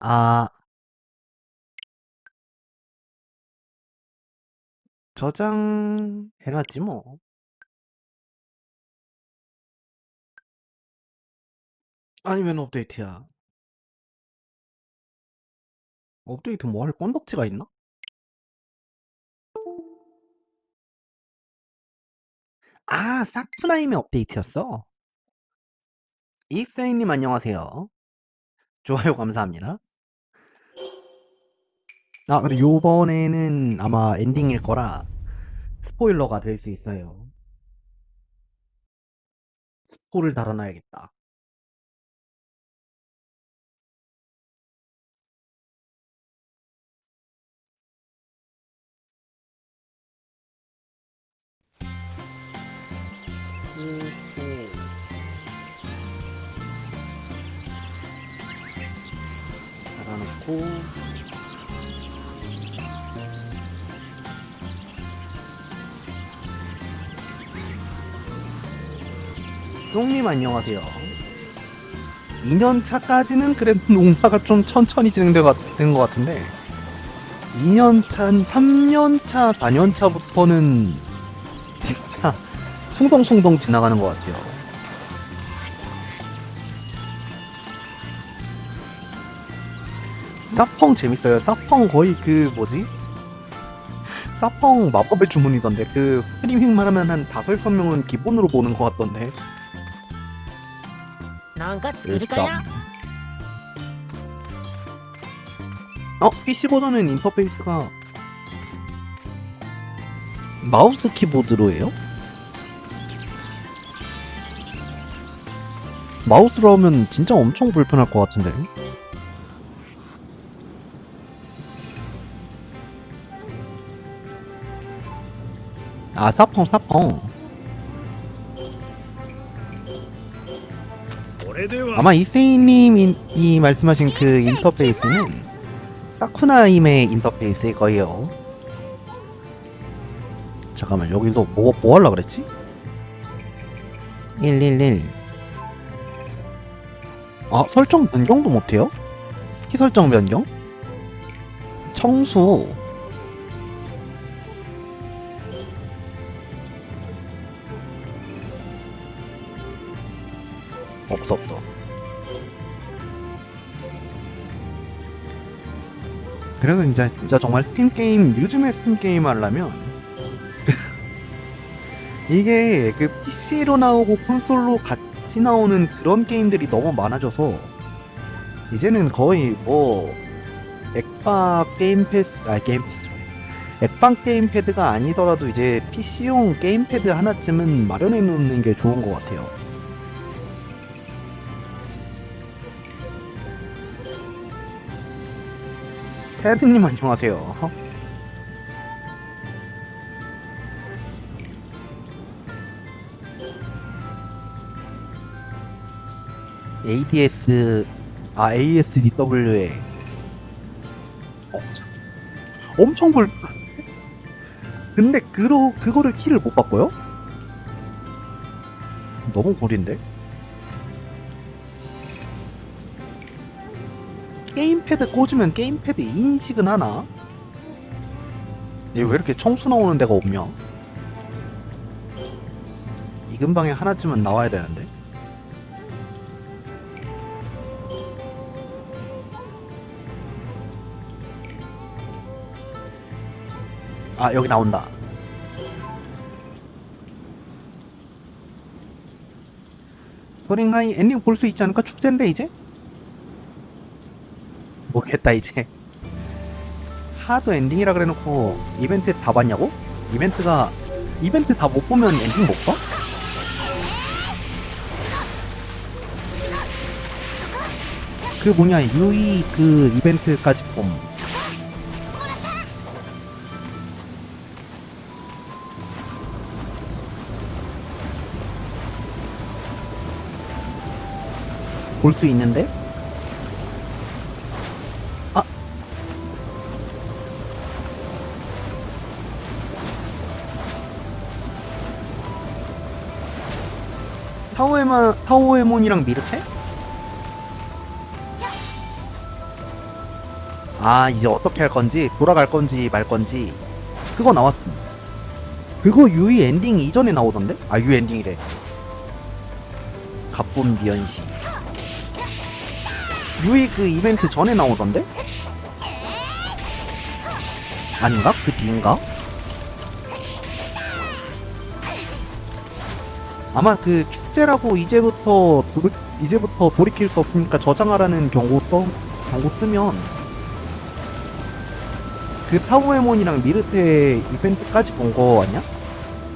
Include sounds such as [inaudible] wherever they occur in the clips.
아. 저장해놨지 뭐. 아니 웬 업데이트야. 업데이트 뭐 할 건덕지가 있나? 아, 사쿠나임의 업데이트였어? 이세이님 안녕하세요. 좋아요 감사합니다. 아, 근데 요번에는 아마 엔딩일 거라 스포일러가 될 수 있어요. 스포를 달아놔야겠다. 달아놓고 송님 안녕하세요. 2년 차까지는 그래도 [laughs] 농사가 좀 천천히 진행된 것 같은데 2년 차, 3년 차, 4년 차부터는 [laughs] 진짜 숭덩숭덩 지나가는 것 같아요. 사펑 재밌어요. 사펑 거의 그 뭐지? 사펑 마법의 주문이던데 그 스트리밍만 하면 한 다섯 여섯 명은 기본으로 보는 것 같던데. 마음껏 일상. 어? PC보다는 인터페이스가 마우스 키보드로 해요? 마우스로 하면 진짜 엄청 불편할 것 같은데 아 사펑 사펑 아마 이세이님이 말씀하신 그 인터페이스는 사쿠나임의 인터페이스일 거예요. 잠깐만 여기서 뭐, 뭐 하려고 그랬지? 111 아 설정 변경도 못해요? 키 설정 변경? 청수 없어 없어 그래서 진짜, 진짜 정말 스팀 게임 요즘에 스팀 게임 하려면 [laughs] 이게 그 PC로 나오고 콘솔로 같이 나오는 그런 게임들이 너무 많아져서 이제는 거의 뭐 액박 게임 패스 아 게임 패스 액박 게임 패드가 아니더라도 이제 PC용 게임 패드 하나쯤은 마련해 놓는 게 좋은 것 같아요. 테드님 안녕하세요. ADS 아 ASDW에 어, 참. 엄청 불 근데 그로 그거를 키를 못 바꿔요? 너무 구린데? 게임패드 꽂으면 게임패드 인식은 하나? 얘 왜 이렇게 청수 나오는 데가 없냐? 이 근방에 하나쯤은 나와야 되는데. 아 여기 나온다. 소링하이 엔딩 볼 수 있지 않을까? 축제인데 이제? 모르겠다 이제 하드 엔딩이라 그래놓고 이벤트 다 봤냐고? 이벤트가 이벤트 다 못 보면 엔딩 못 봐? 그 뭐냐 유이 그 이벤트까지 봄 볼 수 있는데? 타오에마 타오에몬이랑 미르테? 아 이제 어떻게 할 건지 돌아갈 건지 말 건지 그거 나왔습니다. 그거 유이 엔딩 이전에 나오던데? 아 유이 엔딩이래. 가쁜 미연씨. 유이 그 이벤트 전에 나오던데? 아닌가? 그 뒤인가? 아마 그 축제라고 이제부터 돌, 이제부터 돌이킬 수 없으니까 저장하라는 경고 떠 경고 뜨면 그 타우에몬이랑 미르테 이벤트까지 본 거 아니야?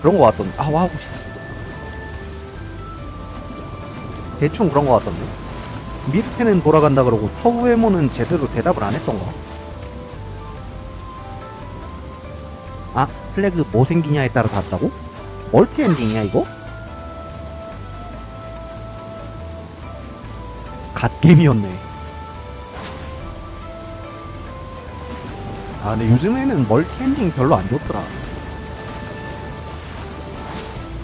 그런 거 같던데 아 와우 씨 대충 그런 거 같던데 미르테는 돌아간다 그러고 타우에몬은 제대로 대답을 안 했던가 아 플래그 뭐 생기냐에 따라 다르다고? 멀티 엔딩이야 이거? 갓게임이었네. 아, 근데 요즘에는 멀티 엔딩 별로 안 좋더라.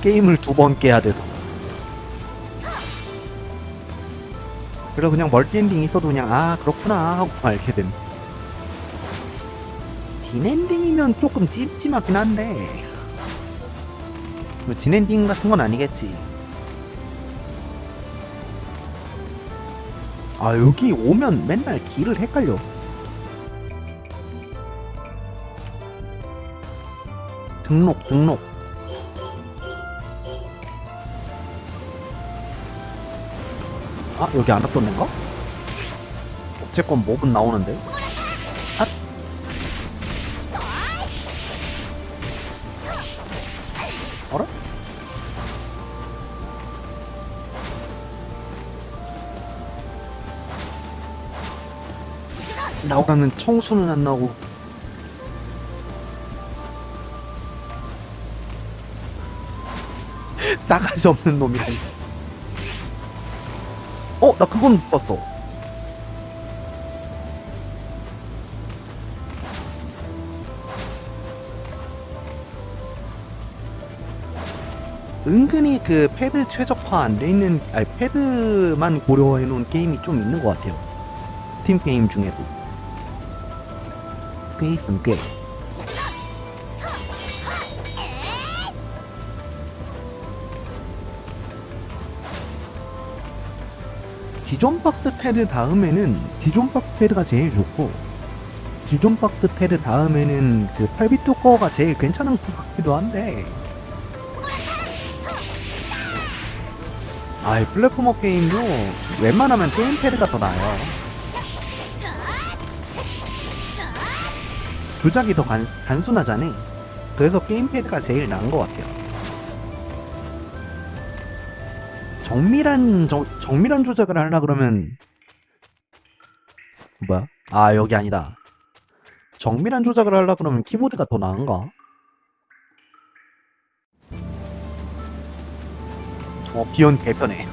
게임을 두 번 깨야 돼서. 그래서 그냥 멀티 엔딩 있어도 그냥, 아, 그렇구나 하고 말게 됨. 진 엔딩이면 조금 찝찝하긴 한데. 뭐, 진 엔딩 같은 건 아니겠지. 아 여기 오면 맨날 길을 헷갈려 등록 등록 아 여기 안 왔던 데인가? 어쨌건 몹은 나오는데 아 어라? 나오라는 청수는 안 나오고. [laughs] 싸가지 없는 놈이라 어? 나 그건 못 봤어. 은근히 그 패드 최적화 안 돼 있는 아니 패드만 고려해 놓은 게임이 좀 있는 것 같아요. 스팀 게임 중에도 꽤 있음 꽤 디존 박스 패드 다음에는 디존 박스 패드가 제일 좋고 디존 박스 패드 다음에는 그 8비트 두꺼워가 제일 괜찮은 것 같기도 한데. 아이 플랫포머 게임도 웬만하면 게임 패드가 더 나아요 조작이 더 간, 단순하잖아 그래서 게임 패드가 제일 나은 것 같아요 정밀한 정, 정밀한 조작을 하려 그러면 뭐야? 아 여기 아니다. 정밀한 조작을 하려 그러면 키보드가 더 나은가? 어 비온 개편해.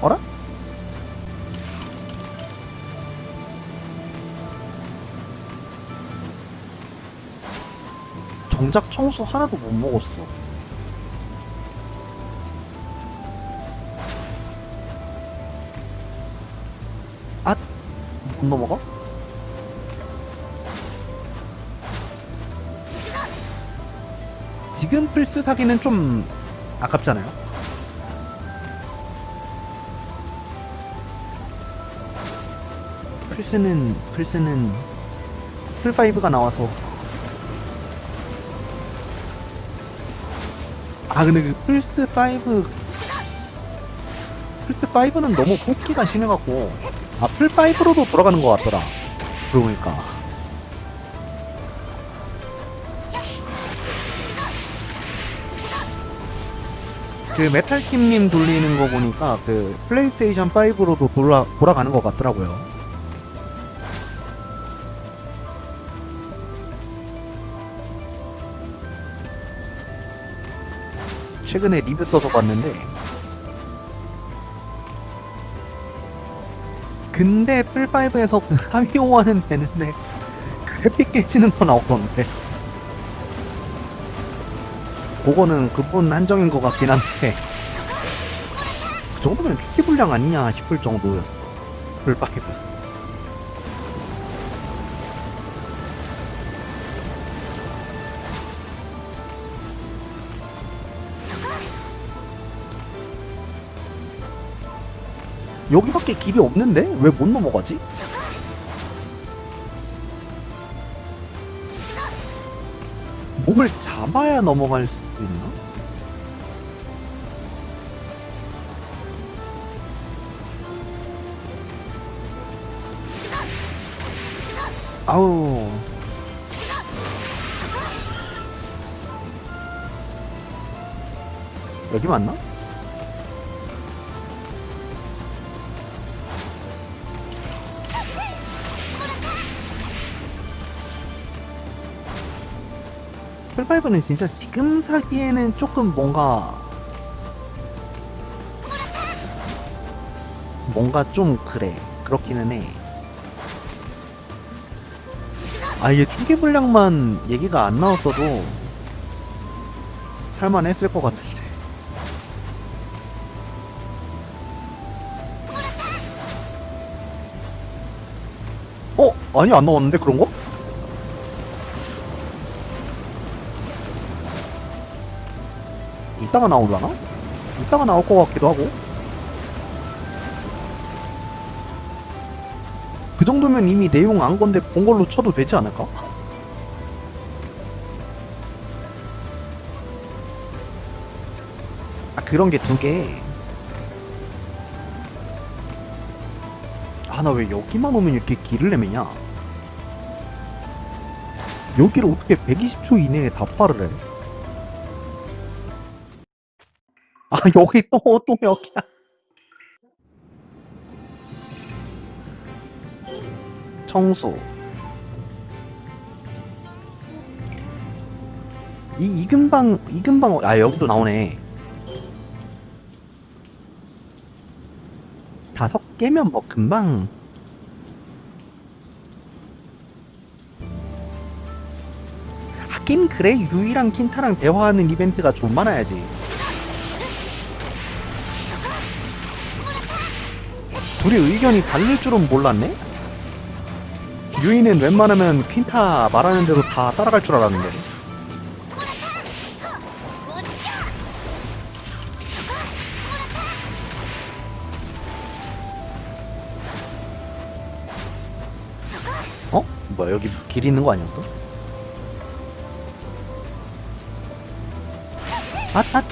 어라? 정작 청수 하나도 못 먹었어. 아, 못 넘어가? 지금 플스 사기는 좀 아깝잖아요. 플스는 플스는 풀5가 나와서 아 근데 그 플스 5 플스 5는 너무 뽑기가 심해갖고 아 플 5로도 돌아가는 것 같더라. 그러고 보니까 그 메탈팀님 돌리는 거 보니까 그 플레이스테이션 5로도 돌아 돌아가는 것 같더라고요. 최근에 리뷰 떠서 봤는데. 근데 풀5에서 [laughs] 하미호와는 되는데 그래픽 깨지는 건 없던데. 그거는 그분 한정인 것 같긴 한데. 그 정도면 초기 분량 아니냐 싶을 정도였어. 풀5 여기밖에 길이 없는데 왜 못 넘어가지? 몸을 잡아야 넘어갈 수 있나? 아우 여기 맞나? 풀파이브는 진짜 지금 사기에는 조금 뭔가 뭔가 좀 그래 그렇기는 해. 아 이게 초기 분량만 얘기가 안 나왔어도 살만했을 것 같은데. 어? 아니 안 나왔는데 그런 거? 이따가 나오려나? 이따가 나올 것 같기도 하고. 그 정도면 이미 내용 안 건데 본 걸로 쳐도 되지 않을까? [laughs] 아 그런 게 두 개. 아 나 왜 여기만 오면 이렇게 길을 내매냐? 여기를 어떻게 120초 이내에 다 파를 해? 아 [laughs] 여기 또또 여기야. 청수. 이 이근방 이근방 아 여기도 나오네. 다섯 개면 뭐 금방. 하긴 그래 유이랑 킨타랑 대화하는 이벤트가 좀 많아야지. 둘이 의견이 다를 줄은 몰랐네? 유이는 웬만하면 퀸타 말하는 대로 다 따라갈 줄 알았는데. 어? 뭐야 여기 길 있는 거 아니었어? 아, 아,